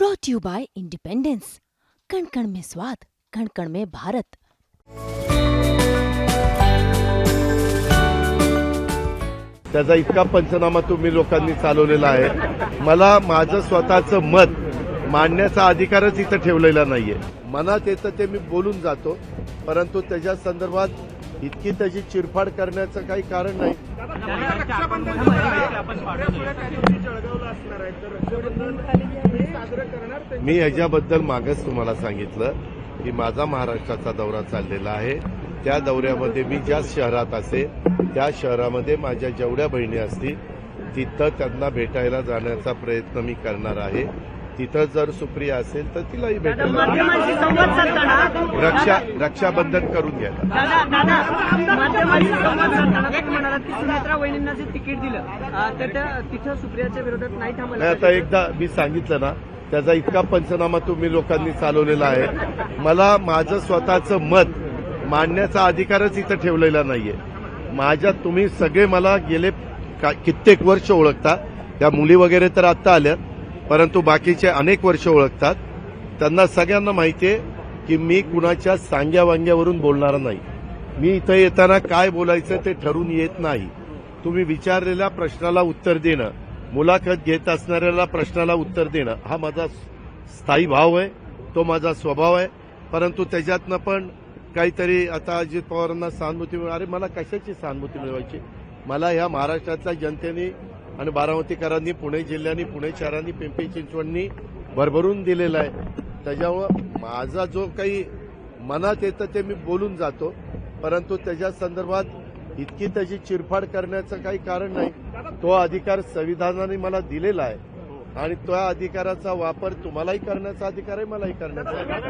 Brought you by independence कण कण में स्वाद कण कण में भारत त्याचा इतका पंचनामा तुम्ही लोकांनी चालवलेला आहे. मला माझं स्वतःचं मत मांडण्याचा अधिकारच इथं ठेवलेला नाहीये. मनात येतं ते मी बोलून जातो परंतु त्याच्या संदर्भात इतकी त्याची चिरफाड करण्याचं काही कारण नाही. मी याच्याबद्दल मागच तुम्हाला सांगितलं की माझा महाराष्ट्राचा दौरा चाललेला आहे. त्या दौऱ्यामध्ये मी ज्या शहरात असे त्या शहरामध्ये माझ्या जेवढ्या बहिणी असतील तिथं त्यांना भेटायला जाण्याचा प्रयत्न मी करणार आहे. तिथं जर सुप्रिया असेल तर तिलाही साधताना रक्षा रक्षाबंधन करून घ्या. तिकीट दिलं अं, तर त्या- तिथं सुप्रियाच्या विरोधात नाही थांबायला नाही आता. एकदा मी सांगितलं ना त्याचा इतका पंचनामा तुम्ही लोकांनी चालवलेला आहे. मला माझं स्वतःचं मत मांडण्याचा अधिकारच इथं ठेवलेला नाहीये. माझ्या तुम्ही सगळे मला गेले कित्येक वर्ष ओळखता. त्या मुली वगैरे तर आत्ता आल्या परंतु बाकीचे अनेक वर्ष ओळखतात. त्यांना सगळ्यांना माहिती आहे की मी कुणाच्या सांग्या वांग्यावरून बोलणार नाही. मी इथं येताना काय बोलायचं ते ठरून येत नाही. तुम्ही विचारलेल्या प्रश्नाला उत्तर देणं मुलाखत घेत असणाऱ्याला प्रश्नाला उत्तर देणं हा माझा स्थायी भाव आहे तो माझा स्वभाव आहे. परंतु त्याच्यातनं पण काहीतरी आता अजित पवारांना सहानुभूती मिळ अरे मला कशाची सहानुभूती मिळवायची? मला ह्या महाराष्ट्रातल्या जनतेने आणि बारामतीकरांनी पुणे जिल्ह्यानी पुणे शहरांनी पिंपरी चिंचवडनी भरभरून दिलेला आहे. त्याच्यामुळं माझा जो काही मनात येतं ते मी बोलून जातो. परंतु त्याच्या संदर्भात इतकी त्याची चिरफाड करण्याचं काही कारण नाही. तो अधिकार संविधानाने मला दिलेला आहे. आणि त्या अधिकाराचा वापर तुम्हालाही करण्याचा अधिकार आहे मलाही करण्याचा अधिकार